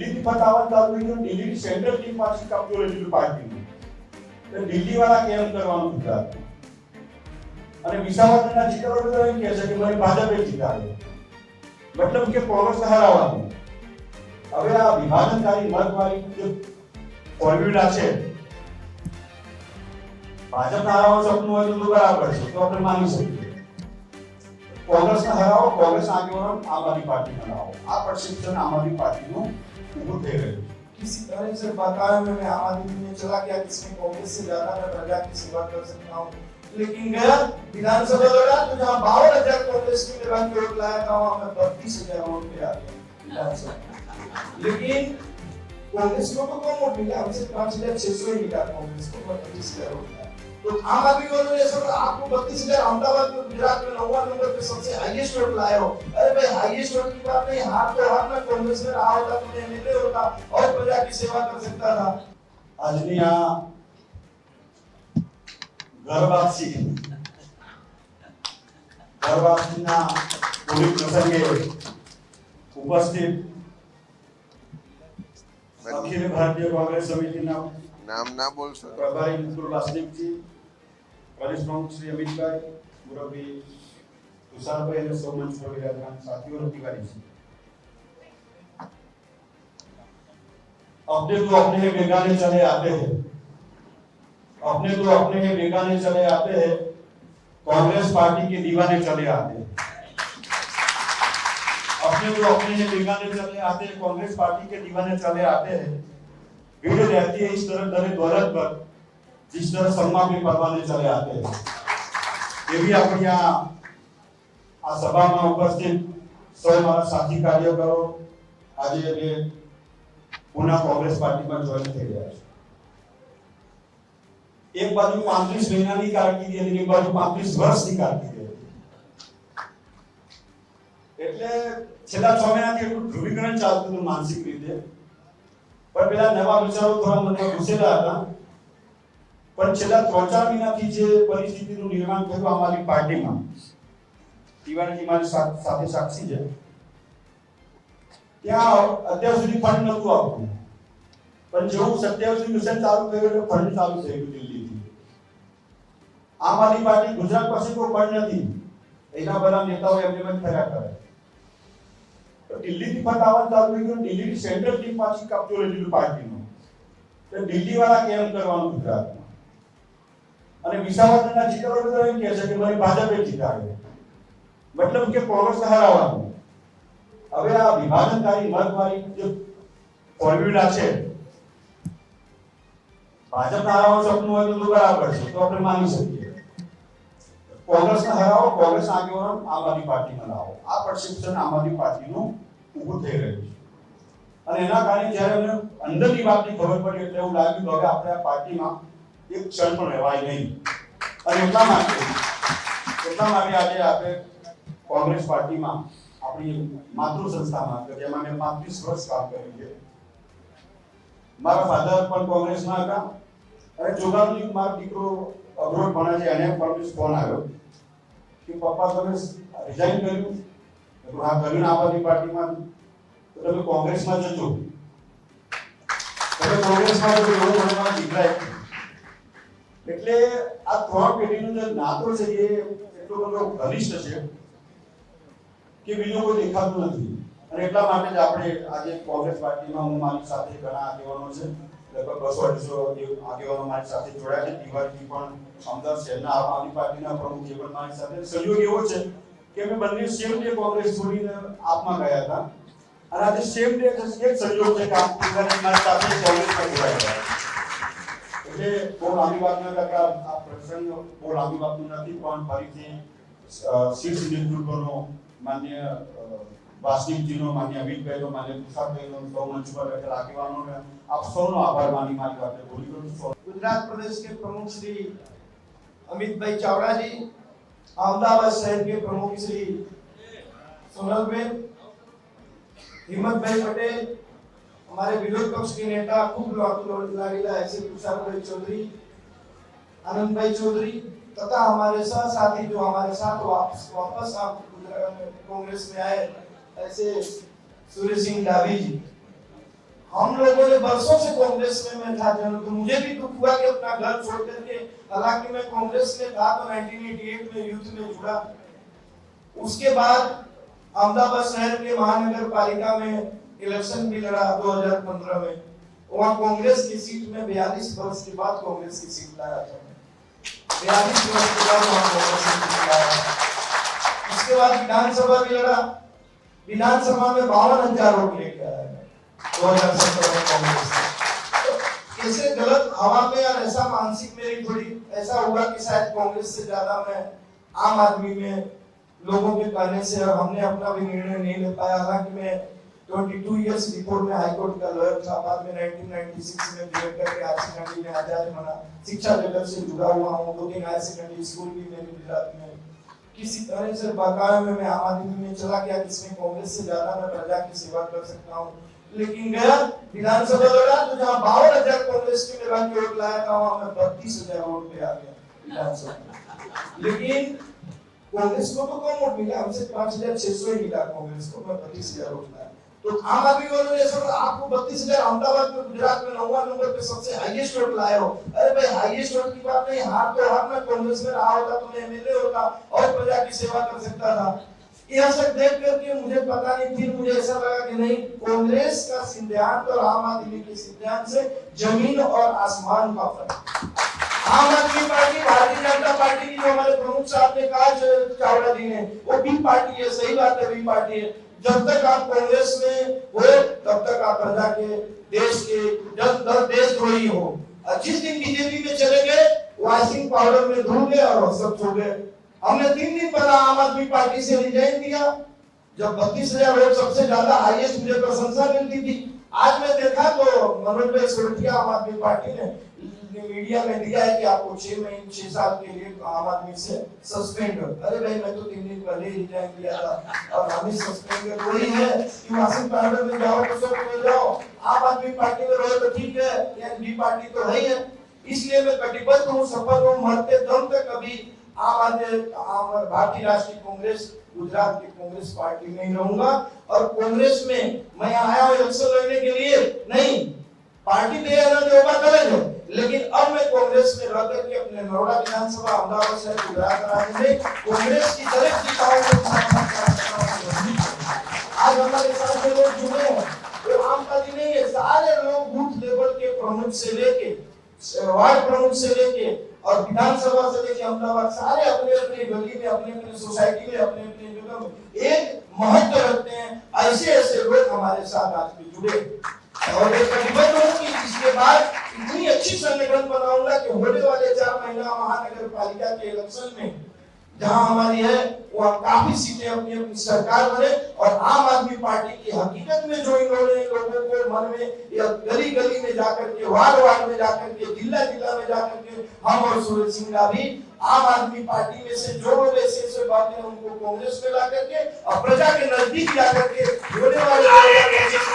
ચાલુ થઈ ગયું દિલ્હીની સેન્ટ્રલ ટીમ પાછી કબજો લઈ લીધું પાર્ટીનું તો દિલ્હીવાળા કેમ કરવાનું ગુજરાત અને વિસાવદરના ચિત્રો તો એમ કહે છે કે મને ભાજપે જીતાડ્યો મતલબ કે કોંગ્રેસ હરાવવાનું હવે આ વિભાજનકારી મતવાળી જે ફોર્મ્યુલા છે, ભાજપ હરાવવાનું સપનું હોય તો બરાબર છે, તો આપણે માની શકીએ. કોંગ્રેસને હરાવો, કોંગ્રેસ આગેવાનો આમ આદમી પાર્ટી હરાવો. આ પરસેપ્શન આમ આદમી પાર્ટીનું होते रहे। किसी तरह से बताया मैंने आम आदमी में चला गया किसने कांग्रेस से ज़्यादा मैं प्रजा की सेवा कर सकता हूँ। लेकिन गया, विधानसभा लड़ा तो जहाँ बावन हज़ार कांग्रेस के मैदान में वोट लाया था, वहाँ मैं बत्तीस हज़ार वोट पे आ गया लेकिन कांग्रेस को तो कम वोट मिला, हमसे पाँच हज़ार छह सौ मिला कांग्रेस को, बत्तीस हज़ार वोट तो आम आदमी वालों ने सब आपको बत्तीस हजार अहमदाबाद में गुजरात में नौवा नंबर पे सबसे हाईएस्ट वोट लाए हो अरे भाई हाईएस्ट वोट की बात नहीं हाथ तो हाथ में कांग्रेस में रहा होता तो मैं एमएलए होता और प्रजा की सेवा कर सकता था આજની આ ઘરવાસી ઘરવાસીના પૂરી પ્રસંગે ઉપસ્થિત અખિલ ભારતીય કોંગ્રેસ સમિતિના નામ ના બોલશો પ્રભારી મુકુલ વાસનિકજી પ્રદેશ પ્રમુખ શ્રી અમિતભાઈ મુરબ્બી તુષારભાઈ અને સૌ મંચ પર વિરાજમાન સાથીઓ રતિવારીજી अपने तो अपने ही बेगाने चले आते हैं अपने तो अपने ही बेगाने चले आते हैं कांग्रेस पार्टी के दीवाने चले आते हैं अपने तो अपने ही बेगाने चले आते हैं कांग्रेस पार्टी के दीवाने चले आते हैं भीड़ रहती है इस तरह दरे दौलत पर जिस तरह सम्मा में परवाने चले आते हैं ये भी अपनी यहाँ આ સભામાં ઉપસ્થિત સૌ મારા સાથી કાર્યકરો આજે અમે પુના કોંગ્રેસ પાર્ટીમાં જોઈન થઈ રહ્યા છે એક બાજુ પાંત્રીસ મહિનાની કારકિર્દી હતી એક બાજુ પાંત્રીસ વર્ષની કારકિર્દી હતી એટલે છેલ્લા છ મહિનાથી એટલું ધ્રુવીકરણ ચાલતું હતું માનસિક રીતે પણ પેલા નવા વિચારો થોડા મને ઘૂસેલા હતા પણ છેલ્લા ત્રણ ચાર મહિનાથી જે પરિસ્થિતિનું નિર્માણ થયું અમારી પાર્ટીમાં તિવારીજી મારી સા- સાથે સાક્ષી છે ત્યાં અત્યાર સુધી ફંડ નહોતું આવતું પણ જેવું સત્યાવીસ મિશન ચાલુ થયું એટલે ફંડ ચાલુ થઈ ગયું દિલ્હીથી આમ આદમી પાર્ટી ગુજરાત પાસે કોઈ ફંડ નથી એના બધા નેતાઓ એમને એમ ફર્યા કરે તો દિલ્હીથી ફંડ આવવાનું ચાલુ થઈ ગયું. દિલ્હીની સેન્ટ્રલ ટીમ પાછી કબજો લઈ લીધું પાર્ટીનો. તો દિલ્હી વાળા કેમ કરવાનું ગુજરાતમાં? અને વિસાવદરના ચિત્રો બધા એમ કહે છે કે મને ભાજપે જીતાડે મતલબ કે કોંગ્રેસ હરાવવાનું. હવે આ વિભાજનકારી મતવાળી જે ફોર્મ્યુલા છે, ભાજપ હરાવવાનું સપનું હોય તો બરાબર છે, તો આપણે માની શકીએ. કોંગ્રેસને હરાવો, કોંગ્રેસ આગેવાનો આમ આદમી પાર્ટીમાં લાવો આ પરસેપ્શન આમ આદમી પાર્ટીનું ઊભું થઈ રહ્યું છે. અને એના કારણે જ્યારે અમને અંદરની વાતની ખબર પડી એટલે એવું લાગ્યું કે હવે આપણે આ પાર્ટીમાં એક ક્ષણ પણ રહેવાય નહીં. અને એટલા માટે એટલા માટે આજે આપણે કોંગ્રેસ પાર્ટીમાં આપણી માતૃ સંસ્થામાં, કે જેમાં મેં પાંત્રીસ વર્ષ કામ કર્યું છે. મારા ફાધર પણ કોંગ્રેસમાં હતા. અને જોગાવજી મારો દીકરો અબ્રોડ ભણે છે, એને પણ ફોન આવ્યો કે, પપ્પા, તમે રિઝાઇન કર્યું? તો હા, કર્યું આમ આદમી પાર્ટીમાં. તો તમે કોંગ્રેસમાં જજો. તમે કોંગ્રેસમાં જજો, એવું મને મારા દીકરાએ એટલે આ ત્રણ પેઢીનો જે નાતો છે, એ એટલો બધો ઘનિષ્ઠ છે કે બીજું કોઈ દેખાતું નથી. અને એટલા માટે જ આપણે આજે કોંગ્રેસ પાર્ટીમાં હું મારી સાથે ઘણા આગેવાનો છે. લગભગ બસો અઢીસો આગેવાનો મારી સાથે જોડાયા છે તિવારીજી પણ અમદાવાદ શહેરના આમ આદમી પાર્ટીના પ્રમુખ જે પણ મારી સાથે સંયોગ એવો છે કે અમે બંને સેમ ડે કોંગ્રેસ છોડીને આપમાં ગયા હતા અને આજે સેમ ડે એક સંયોગ છે કે આપ તિવારી મારી સાથે કોંગ્રેસમાં જોડાયા એટલે બહુ લાંબી વાત ન કરતા આ પ્રસંગ બહુ લાંબી વાતનું નથી પણ ફરીથી અ, શીર્ષ નેતૃત્વનો માન્ય અ, વાસનિકજીનો માન્ય અમિતભાઈનો માન્ય તુષારભાઈનો સૌ મંચ પર બેઠેલા આગેવાનોને આપ સૌનો આભાર માની મારી વાતને પૂરી કરું છું गुजरात प्रदेश के प्रमुख श्री अमित भाई चावड़ा जी अहमदाबाद शहर के प्रमुख श्री सोनलबेन हिम्मत भाई पटेल हमारे विरोध पक्ष के नेता खूब लागेला ऐसे तुषार भाई चौधरी आनंद भाई चौधरी तथा हमारे सह साथी जो हमारे साथ वापस वापस आप गुजरात- कांग्रेस में आए ऐसे सूर्य सिंह डावी जी, हम लोगों ने बरसों से कांग्रेस में मैं था जन तो मुझे भी दुख हुआ कि अपना घर छोड़ करके हालाँकि मैं कांग्रेस में था तो 1988 में यूथ में जुड़ा। उसके बाद अहमदाबाद शहर के महानगर पालिका में इलेक्शन भी लड़ा 2015 में। वहाँ कांग्रेस की सीट में 42 वर्ष के बाद कांग्रेस की सीट लाया था। बयालीस वर्ष के बाद वहाँ कांग्रेस की सीट लाया। उसके बाद विधानसभा भी लड़ा। विधानसभा में बावन हज़ार वोट लेके आया दो हज़ार सत्रह कांग्रेस से। तो गलत हवा में और ऐसा मानसिक मेरी थोड़ी ऐसा हुआ कि शायद कांग्रेस से ज़्यादा मैं आम आदमी में लोगों के कहने से और हमने अपना भी निर्णय नहीं ले पाया। हालाँकि मैं 22 इयर्स बिफोर में हाई कोर्ट का लॉयर था, बाद में 1996 में बीएड करके हायर सेकेंडरी में आचार्य बना, शिक्षा जगत से जुड़ा हुआ हूँ। दो तीन हायर सेकेंडरी स्कूल भी मेरे गुजरात में किसी तरह से बकाया में मैं आम आदमी में चला गया, जिसमें कांग्रेस से ज़्यादा मैं प्रजा की सेवा कर सकता हूँ। लेकिन गया विधानसभा लड़ा तो जहाँ बावन हज़ार कांग्रेस के मेरा वोट लाया था, वहाँ मैं बत्तीस हज़ार वोट पे आ गया विधानसभा लेकिन कांग्रेस को तो कम वोट मिला, हमसे पाँच हज़ार छह सौ ही मिला कांग्रेस को, मैं बत्तीस हज़ार वोट लाया। तो आम आदमी वालों ने सर आपको बत्तीस हज़ार अहमदाबाद में, गुजरात में नौवा नंबर पे सबसे हाईएस्ट वोट लाए हो। अरे भाई हाईएस्ट वोट की बात नहीं हार तो हार में कांग्रेस में रहा होता तो मैं एमएलए होता और प्रजा की सेवा कर सकता था। यह सब देख करके मुझे पता नहीं फिर मुझे ऐसा लगा कि नहीं, कांग्रेस का सिद्धांत और आम आदमी के सिद्धांत से ज़मीन और आसमान का फ़र्क। आम आदमी पार्टी, भारतीय जनता पार्टी की जो हमारे प्रमुख साहब ने कहा चावड़ा जी ने, वो बी पार्टी है, सही बात है, बी पार्टी है। जब तक आप कांग्रेस में हो, तब तक आप प्रजा के देश के, जब तक देशद्रोही हो। और जिस दिन बीजेपी में चले गए, वॉशिंग पाउडर में धुल गए और सब सो गए। हमने तीन दिन पहला आम आदमी पार्टी से रिजाइन दिया जब बत्तीस हज़ार वोट सबसे ज़्यादा हाईएस्ट मुझे प्रशंसा मिलती थी। आज मैं देखा तो मनोज भाई सोरठिया आम आदमी पार्टी ने मीडिया में दिया है कि आपको छह महीने, छह साल के लिए आम आदमी से सस्पेंड हो। अरे भाई, मैं तो तीन दिन पहले ही रिजाइन दिया था और हम सस्पेंड कर वही है कि वासिम पाउडर में जाओ तो सब मिल जाओ। आम आदमी पार्टी में रहो तो ठीक है एनडी पार्टी तो है ही इसलिए मैं कटिबद्ध हूँ, सफल हूँ, मरते दम तक कभी आम आदमी भारतीय राष्ट्रीय कांग्रेस, गुजरात की कांग्रेस पार्टी में ही रहूँगा। और कांग्रेस में मैं आया हूँ इलेक्शन लड़ने के लिए, नहीं, पार्टी दे या ना अलग है लेकिन अब मैं कांग्रेस में रह करके अपने नरोड़ा विधानसभा अहमदाबाद शहर गुजरात राज्य में कांग्रेस की के साथ आज हमारे साथ जो लोग जुड़े हैं वो आम आदमी नहीं है सारे लोग बूथ लेवल के प्रमुख से लेके वार्ड प्रमुख से लेके और विधानसभा से लेके अहमदाबाद सारे अपने अपने गली में अपने अपने सोसाइटी में अपने अपने जगह में एक महत्व रखते हैं ऐसे ऐसे लोग हमारे साथ आज भी जुड़े और एक प्रतिबद्ध हूँ कि इसके बाद इतनी अच्छी संगठन बनाऊँगा कि होने वाले चार महीना महानगर पालिका के इलेक्शन में, जहाँ हमारी है, वहाँ काफ़ी सीटें अपनी अपनी सरकार बने और आम आदमी पार्टी की हकीकत में जो इन्होंने लोगों को मन में या गली गली में जाकर के, वार्ड वार्ड में जाकर के, जिला जिला में जाकर के, हम और सूरज सिंह भी आम आदमी पार्टी में से जो लोग ऐसे ऐसे बातें उनको कांग्रेस में ला करके और प्रजा के नज़दीक ला करके होने वाले